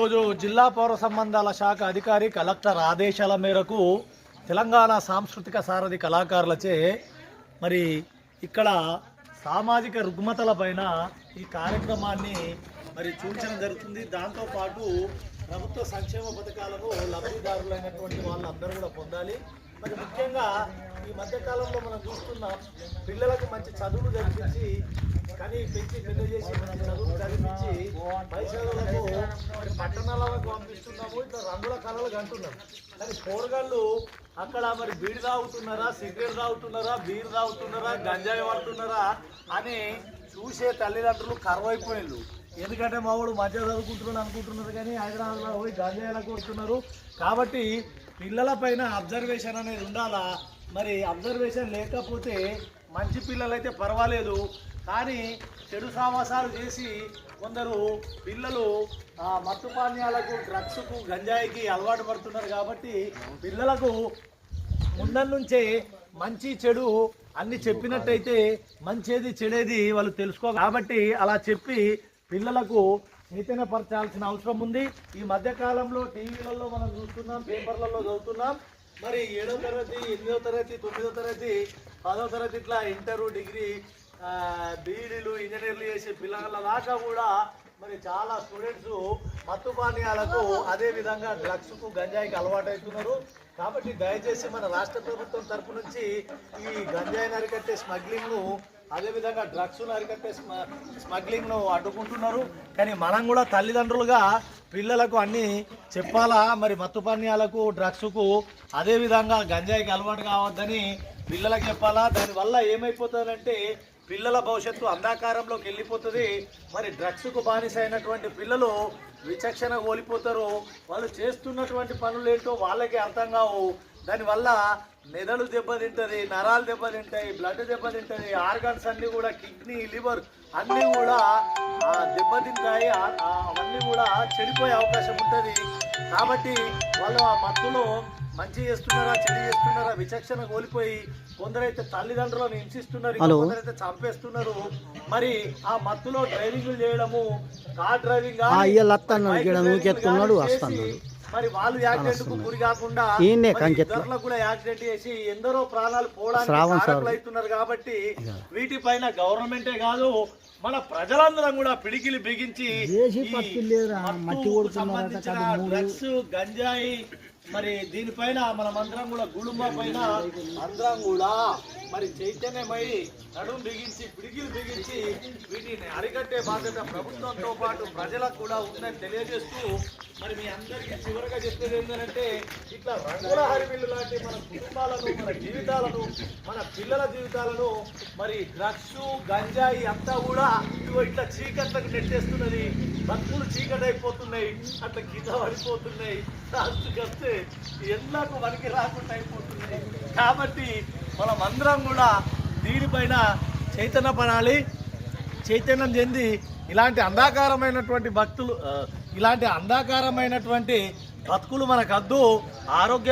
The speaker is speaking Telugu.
రోజు జిల్లా పౌర సంబంధాల శాఖ అధికారి కలెక్టర్ ఆదేశాల మేరకు తెలంగాణ సాంస్కృతిక సారథి కళాకారులచే మరి ఇక్కడ సామాజిక రుగ్మతల పైన ఈ కార్యక్రమాన్ని మరి చూపించడం జరుగుతుంది. దాంతోపాటు ప్రభుత్వ సంక్షేమ పథకాలను లబ్ధిదారులైనటువంటి వాళ్ళందరూ కూడా పొందాలి. మరి ముఖ్యంగా ఈ మధ్యకాలంలో మనం చూస్తున్నాం పిల్లలకు మంచి చదువులు జరిపించి కానీ పెంచి పెద్ద చేసి పైసలకు పట్టణాలకు పంపిస్తున్నాము ఇట్లా రంగుల కళలు కంటున్నాం. కానీ కూరగాళ్ళు అక్కడ మరి బీడి తాగుతున్నారా సిగరెట్ తాగుతున్నారా బీర్ తాగుతున్నారా గంజాయి పడుతున్నారా అని చూసే తల్లిదండ్రులు కరువైపోయినారు ఎందుకంటే మా వాడు మధ్య చదువుకుంటున్నాడు అనుకుంటున్నారు కానీ హైదరాబాద్లో పోయి గంజాయిలా కొడుతున్నారు. కాబట్టి పిల్లల పైన అబ్జర్వేషన్ అనేది ఉండాలా? మరి అబ్జర్వేషన్ లేకపోతే మంచి పిల్లలైతే పర్వాలేదు కానీ చెడు సావాసాలు చేసి కొందరు పిల్లలు మత్తు పానీయాలకు డ్రగ్స్కు గంజాయికి అలవాటు పడుతున్నారు కాబట్టి పిల్లలకు ముందర నుంచే మంచి చెడు అన్ని చెప్పినట్టయితే మంచిది చెడేది వాళ్ళు తెలుసుకో కాబట్టి అలా చెప్పి పిల్లలకు చైతన్యపరచాల్సిన అవసరం ఉంది. ఈ మధ్యకాలంలో టీవీలలో మనం చూస్తున్నాం పేపర్లలో చదువుతున్నాం. మరి ఏడో తరగతి ఎనిమిదో తరగతి తొమ్మిదో తరగతి పదో తరగతి ఇట్లా ఇంటరు డిగ్రీ బీఈడీలు ఇంజనీర్లు చేసే పిల్లల దాకా కూడా మరి చాలా స్టూడెంట్స్ మత్తు పానీయాలకు అదే విధంగా డ్రగ్స్కు గంజాయికి అలవాటు అవుతున్నారు కాబట్టి దయచేసి మన రాష్ట్ర ప్రభుత్వం తరపు నుంచి ఈ గంజాయిని అరికట్టే స్మగ్లింగ్ను అదే విధంగా డ్రగ్స్ అరికట్టే స్మ- స్మగ్లింగ్ను అడ్డుకుంటున్నారు. కానీ మనం కూడా తల్లిదండ్రులుగా పిల్లలకు అన్ని చెప్పాలా? మరి మత్తు పానీయాలకు డ్రగ్స్కు అదే విధంగా గంజాయికి అలవాటు కావద్దని పిల్లలకు చెప్పాలా? దానివల్ల ఏమైపోతుందంటే పిల్లల భవిష్యత్తు అంధాకారంలోకి వెళ్ళిపోతుంది. మరి డ్రగ్స్కు బానిస అయినటువంటి పిల్లలు విచక్షణ కోల్పోతారు. వాళ్ళు చేస్తున్నటువంటి పనులు ఏంటో వాళ్ళకి అర్థం కావు. దానివల్ల మెదడు దెబ్బతింటుంది నరాలు దెబ్బతింటాయి బ్లడ్ దెబ్బతింటుంది ఆర్గాన్స్ అన్నీ కూడా కిడ్నీ లివర్ అన్నీ కూడా దెబ్బతింటాయి అవన్నీ కూడా చెడిపోయే అవకాశం ఉంటుంది. కాబట్టి వాళ్ళు ఆ మత్తులో మంచి చేస్తున్నారా చెడు చేస్తున్నారా విచక్షణ కోల్పోయి కొందరైతే తల్లిదండ్రులను హింసిస్తున్నారు కొందరైతే చంపేస్తున్నారు. మరి ఆ మత్తులో డ్రైవింగ్ చేయడము కార్ డ్రైవింగ్ మరి వాళ్ళు యాక్సిడెంట్కు గురి కాకుండా. ఇతరులకు కూడా యాక్సిడెంట్ చేసి ఎందరో ప్రాణాలు పోవడానికి అవుతున్నారు కాబట్టి వీటిపైన గవర్నమెంటే కాదు మన ప్రజలందరం కూడా పిడికిలి బిగించి సంబంధించిన. డ్రగ్స్ గంజాయి మరి దీనిపైన మనమందరం కూడా గుడుంబ పైన అందరం కూడా మరి చైతన్యమై నడుం బిగించి పిడికిలు బిగించి వీటిని అరికట్టే బాధ్యత ప్రభుత్వంతో పాటు ప్రజలకు కూడా ఉందని తెలియజేస్తూ మరి మీ అందరికీ చివరిగా చెప్పేది ఏంటంటే ఇట్లా రంగుల హరివిల్లు లాంటి మన కుటుంబాలను మన జీవితాలను మన పిల్లల జీవితాలను మరి డ్రగ్స్ గంజాయి అంతా కూడా ఇదిగో ఇట్లా చీకట్లకు నెట్టేస్తున్నది. భక్తులు చీకటి అయిపోతున్నాయి అట్లా కింద పడిపోతున్నాయి. లాస్ట్కి వస్తే ఎల్లకు వనికి రాకుండా అయిపోతున్నాయి. కాబట్టి మనం అందరం కూడా దీనిపైన చైతన్య పడాలి చైతన్యం చెంది ఇలాంటి అంధాకారమైనటువంటి భక్తులు ఆ, ఇలాంటి అంధాకారమైనటువంటి బతుకులు మనకద్దు ఆరోగ్య